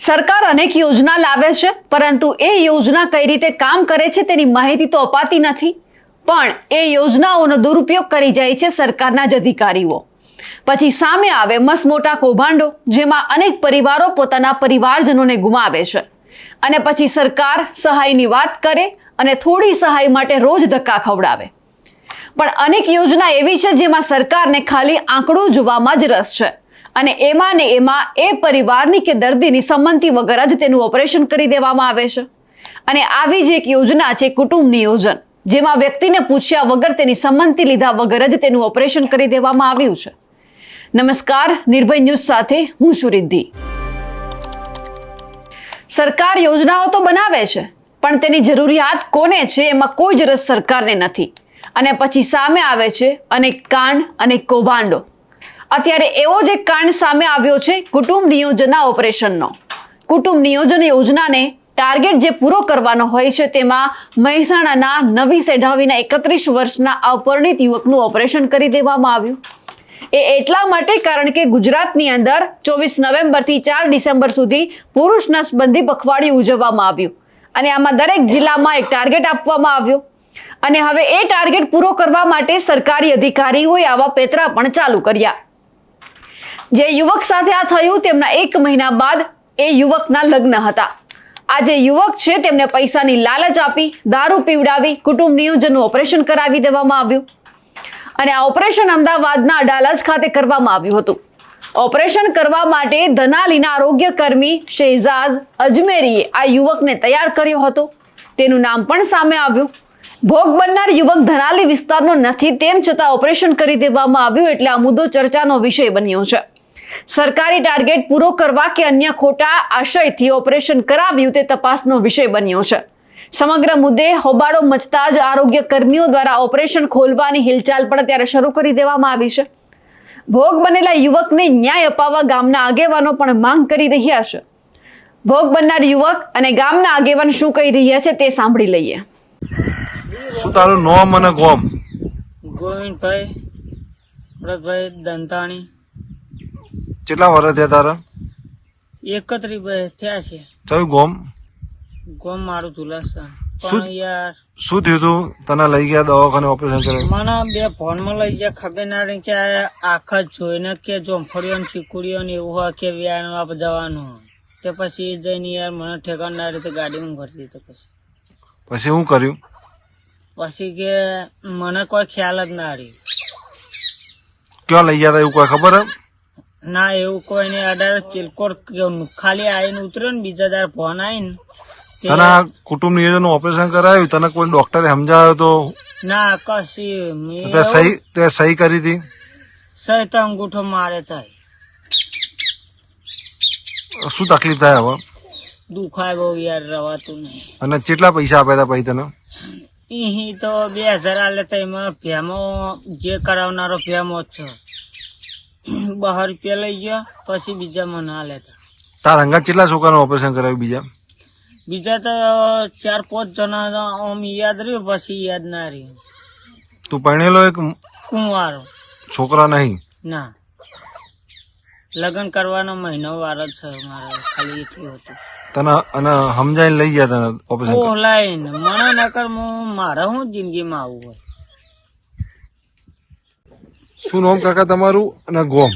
સરકાર અનેક યોજના લાવે છે, પરંતુ એ યોજના કઈ રીતે કામ કરે છે તેની માહિતી તો અપાતી નથી. પણ એ યોજનાઓનો દુરુપયોગ કરી જાય છે સરકારના જ અધિકારીઓ. પછી સામે આવે મસમોટા કૌભાંડો, જેમાં અનેક પરિવારો પોતાના પરિવારજનોને ગુમાવે છે. અને પછી સરકાર સહાયની વાત કરે અને થોડી સહાય માટે રોજ ધક્કા ખવડાવે. પણ અનેક યોજના એવી છે જેમાં સરકારને ખાલી આંકડો જોવામાં જ રસ છે. અને એમાં ને એમાં એ પરિવારની કે દર્દીની સંમતિ વગર જ તેનું ઓપરેશન કરી દેવામાં આવે છે. અને આવી જ એક યોજના છે કુટુંબ નિયોજન જેમાં વ્યક્તિને પૂછ્યા વગર તેની સંમતિ લીધા વગર જ તેનું ઓપરેશન કરી દેવામાં આવ્યું છે. નમસ્કાર, નિર્ભય ન્યૂઝ સાથે હું સુરિદ્ધિ સરકાર યોજનાઓ તો બનાવે છે, પણ તેની જરૂરિયાત કોને છે એમાં કોઈ જ રસ સરકારને નથી. અને પછી સામે આવે છે અનેક કાંડ અને કૌભાંડો. અત્યારે એવો જ એક કાંડ સામે આવ્યો છે કુટુંબ નિયોજનના ઓપરેશનનો. કુટુંબ નિયોજન યોજનાને ટાર્ગેટ જે પૂરો કરવાનો હોય છે તેમાં મહેસાણાના નવી સેઢાવીના એકત્રીસ વર્ષના અપરિણિત યુવકનું ઓપરેશન કરી દેવામાં આવ્યું. એ એટલા માટે કારણ કે ગુજરાતની અંદર ચોવીસ નવેમ્બરથી ચાર ડિસેમ્બર સુધી પુરુષ નસબંધી પખવાડિયું ઉજવવામાં આવ્યું. અને આમાં દરેક જિલ્લામાં એક ટાર્ગેટ આપવામાં આવ્યો. અને હવે એ ટાર્ગેટ પૂરો કરવા માટે સરકારી અધિકારીઓએ આવા પેતરા પણ ચાલુ કર્યા. જે યુવક સાથે આ થયું તેમના એક મહિના બાદ એ યુવકના લગ્ન હતા. આ જે યુવક છે તેમને પૈસાની લાલચ આપી, દારૂ પીવડાવી, કુટુંબ નિયોજનનું ઓપરેશન કરાવી દેવામાં આવ્યું. અને આ ઓપરેશન અમદાવાદના અડાલજ ખાતે કરવામાં આવ્યું હતું. ઓપરેશન કરવા માટે ધનાલીના આરોગ્ય કર્મી શેહજાઝ અજમેરીએ આ યુવકને તૈયાર કર્યો હતો. તેનું નામ પણ સામે આવ્યું. ભોગ બનનાર યુવક ધનાલી વિસ્તારનો નથી તેમ છતાં ઓપરેશન કરી દેવામાં આવ્યું એટલે આ મુદ્દો ચર્ચાનો વિષય બન્યો છે. સરકારી ટાર્ગેટ પૂરો કરવા કે અન્ય ખોટા આશયથી ઓપરેશન કરાવ્યું તે તપાસનો વિષય બન્યો છે. સમગ્ર મુદ્દે હોબાળો મચતા જ આરોગ્ય કર્મીઓ દ્વારા ઓપરેશન ખોલવાની હિલચાલ પણ ત્યારે શરૂ કરી દેવામાં આવી છે. ભોગ બનેલા યુવકને ન્યાય અપાવવા ગામના આગેવાનો પણ માંગ કરી રહ્યા છે. ભોગ બનનાર યુવક અને ગામના આગેવાન શું કહી રહ્યા છે તે સાંભળી લઈએ. શું તારું નોમ અને ગોમ? ગોવિંદભાઈ દંતાણી. કેટલા વર્ષ થયા તારા? એકત્રીસ ભાઈ થયા છે. થયું ગોમ? ગોમ મારું શું? પણ યાર શું થયું તું? તને લઈ ગયા દવાખાને ઓપરેશન કરે મને બે ફોનમાં લઈ ગયા. ખબર ના રહી કે આખા જોઈને કે જોમફળીઓ ને ચીકુડીઓ ને એવું હોય કે વ્યાયામ જવાનું તે પછી જઈને યાર મને ઠેકાણ ના રીતે ગાડીમાં ભરી દીધો પછી. પછી શું કર્યું? પછી કે મને કોઈ ખ્યાલ જ ના રહ્યો ક્યાં લઈ ગયા તા એવું કોઈ ખબર હે ના એવું કોઈ નહીં. અઢાર ચિલકોર ખાલી આવીને ઉતર્યો ને બીજા દાર ફોન આવીને તને કુટુંબ નિયોજન ઓપરેશન કરાયું તને કોઈ ડોક્ટરે સમજાવ્યો તો? ના કશી. મેં તે સહી તે સહી કરી હતી? સહી તો અંગૂઠો મારે થાય. શું તકલીફ થાય હવે? દુખાય બહુ યાર રવાતું નહીં. અને કેટલા પૈસા આપ્યા હતા પછી તને? અહીં તો બે હજાર આલે તો એમાં ફેમો જે કરાવનારો ફેમો જ છે. બહાર રૂપિયા લઈ ગયા પછી બીજા ના લેતા. તારંગા તારા કેટલા છોકરાનું ઓપરેશન કરાવ્યું બીજા? બીજા તો ચાર પાંચ જણા આમ યાદ રહ્યું પછી યાદ ના રહ્યું. તું પરણેલો એક કુંવારો. છોકરા નહીં? ના. લગ્ન કરવાનો મહિનો વાર જ છે મારે ખાલી એટલું હતું. તને અને સમજાઈને લઈ ગયા તને ઓપરેશન ઓહ લાઈન મને નકર હું મારે હું જિંદગીમાં આવું હોય? શું નામ કાકા તમારું? અને ગોમ?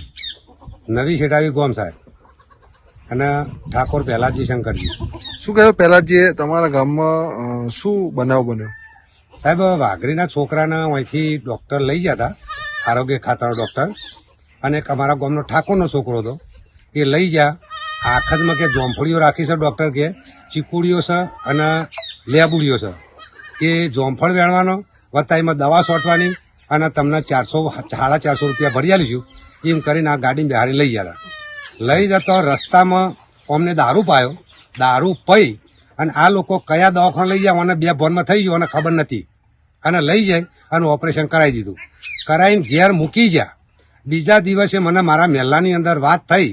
નવી છેટાવી ગોમ સાહેબ. અને ઠાકોર પહેલાજી શંકરજી. શું કહેવાય પહેલા જે તમારા ગામમાં શું બનાવ બન્યો? સાહેબ વાઘરીના છોકરાને અહીંથી ડૉક્ટર લઈ ગયા હતા આરોગ્ય ખાતાનો ડૉક્ટર. અને અમારા ગામનો ઠાકોરનો છોકરો હતો. એ લઈ ગયા. આખતમાં કે જોમફળીઓ રાખી છે ડૉક્ટર કે ચીકુડીઓ છે અને લેબુડીઓ છે. એ જોમફળ વેણવાનો વત્તા એમાં દવા સોટવાની અને તમને ચારસો સાડા ચારસો રૂપિયા ભરી આલીશું. એમ કરીને આ ગાડી બિહારી લઈ ગયા લઈ જતો રસ્તામાં અમને દારૂ પાયો. દારૂ પઈ અને આ લોકો કયા દવાખાને લઈ જાય અને બે ભોનમાં થઈ ગયો અને ખબર નથી. અને લઈ જાય અને ઓપરેશન કરાવી દીધું. કરાવીને ઘેર મૂકી ગયા. બીજા દિવસે મને મારા મહેલાની અંદર વાત થઈ.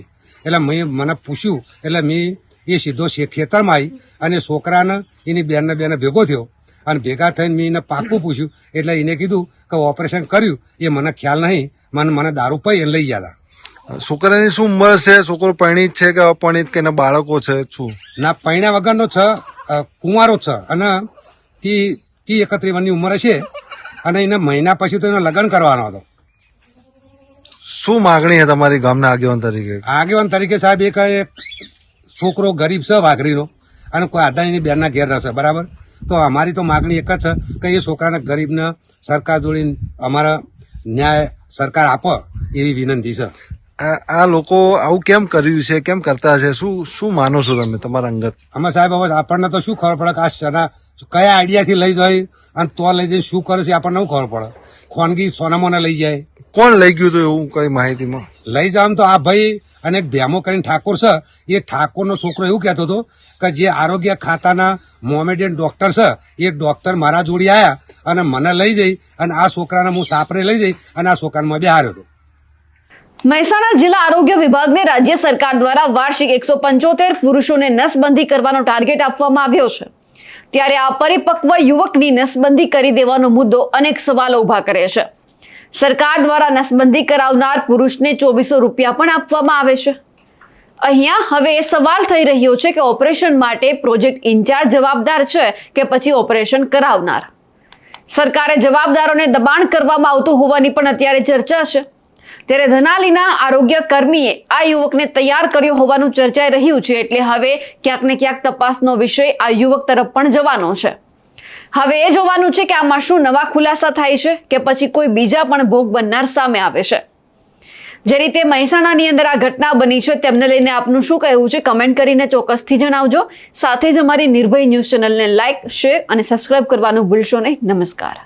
એટલે મેં મને પૂછ્યું, એટલે મેં એ સીધો ખેતરમાં આવી અને છોકરાને એની બેનને બેને ભેગો થયો. અને ભેગા થઈને મેં એને પાકું પૂછ્યું. એટલે એને કીધું કે ઓપરેશન કર્યું. એ મને ખ્યાલ નહીં. મને મને દારૂ અને લઈ ગયા હતા છોકરાની શું ઉંમર છે? છોકરો પરિણીત છે કે અપરિણીત કે એના બાળકો છે? શું? ના પૈણા વગરનો છે કુંવારો છે. અને તી તી એકત્રીસ વર્ષની ઉંમર છે અને એને મહિના પછી તો એને લગ્ન કરવાનો હતો. શું માગણી છે તમારી ગામના આગેવાન તરીકે? આગેવાન તરીકે સાહેબ એક એક છોકરો ગરીબ છે વાઘરીનો અને કોઈ આદાનીની બેનના ઘેર રહેશે. બરાબર? તો અમારી તો માગણી એક જ છે કે એ છોકરાને ગરીબને સરકાર જોડીને અમારા ન્યાય સરકાર આપો એવી વિનંતી છે. આ આ લોકો આવું કેમ કર્યું છે? કેમ કરતા છે? શું શું માનો છો તમે તમારા અંગત? અમે સાહેબ હવે આપણને તો શું ખબર પડે કે આ સના કયા આઈડિયાથી લઈ જાય અને તો લઈ જઈને શું કરે છે આપણને શું ખબર પડે? ખોનગી સોનામોને લઈ જાય. કોણ લઈ ગયું હતું એવું કઈ માહિતીમાં? લઈ જાવ તો આ ભાઈ અને એક ભેમો કરીને ઠાકોર છે એ ઠાકોરનો છોકરો એવું કહેતો હતો કે જે આરોગ્ય ખાતાના મોમેડિયન ડોક્ટર છે એ ડોક્ટર મારા જોડી આવ્યા અને મને લઈ જઈ અને આ છોકરાને હું સાપરે લઈ જઈ અને આ છોકરાને બિહાર્યો હતો. મહેસાણા જિલ્લા આરોગ્ય વિભાગને રાજ્ય સરકાર દ્વારા વાર્ષિક એકસો પંચોતેર પુરુષોને નસબંધી કરવાનો ટાર્ગેટ આપવામાં આવ્યો છે. ત્યારે આ પરિપક્વ યુવકની નસબંધી કરી દેવાનો મુદ્દો અનેક સવાલો ઊભા કરે છે. સરકાર દ્વારા નસબંધી કરાવનાર પુરુષને ચોવીસો રૂપિયા પણ આપવામાં આવે છે. અહીંયા હવે એ સવાલ થઈ રહ્યો છે કે ઓપરેશન માટે પ્રોજેક્ટ ઇન્ચાર્જ જવાબદાર છે કે પછી ઓપરેશન કરાવનાર? સરકારે જવાબદારોને દબાણ કરવામાં આવતું હોવાની પણ અત્યારે ચર્ચા છે. ત્યારે ધનાલીના આરોગ્ય કર્મીએ આ યુવકને તૈયાર કર્યો હોવાનું ચર્ચાઈ રહ્યું છે એટલે હવે ક્યાંક ને ક્યાંક તપાસનો વિષય આ યુવક તરફ પણ જવાનો છે. હવે એ જોવાનું છે કે આમાં શું નવા ખુલાસા થાય છે કે પછી કોઈ બીજા પણ ભોગ બનનાર સામે આવે છે. જે રીતે મહેસાણાની અંદર આ ઘટના બની છે તેમને લઈને આપનું શું કહેવું છે કમેન્ટ કરીને ચોક્કસથી જણાવજો. સાથે જ અમારી નિર્ભય ન્યૂઝ ચેનલને લાઇક શેર અને સબસ્ક્રાઇબ કરવાનું ભૂલશો નહીં. નમસ્કાર.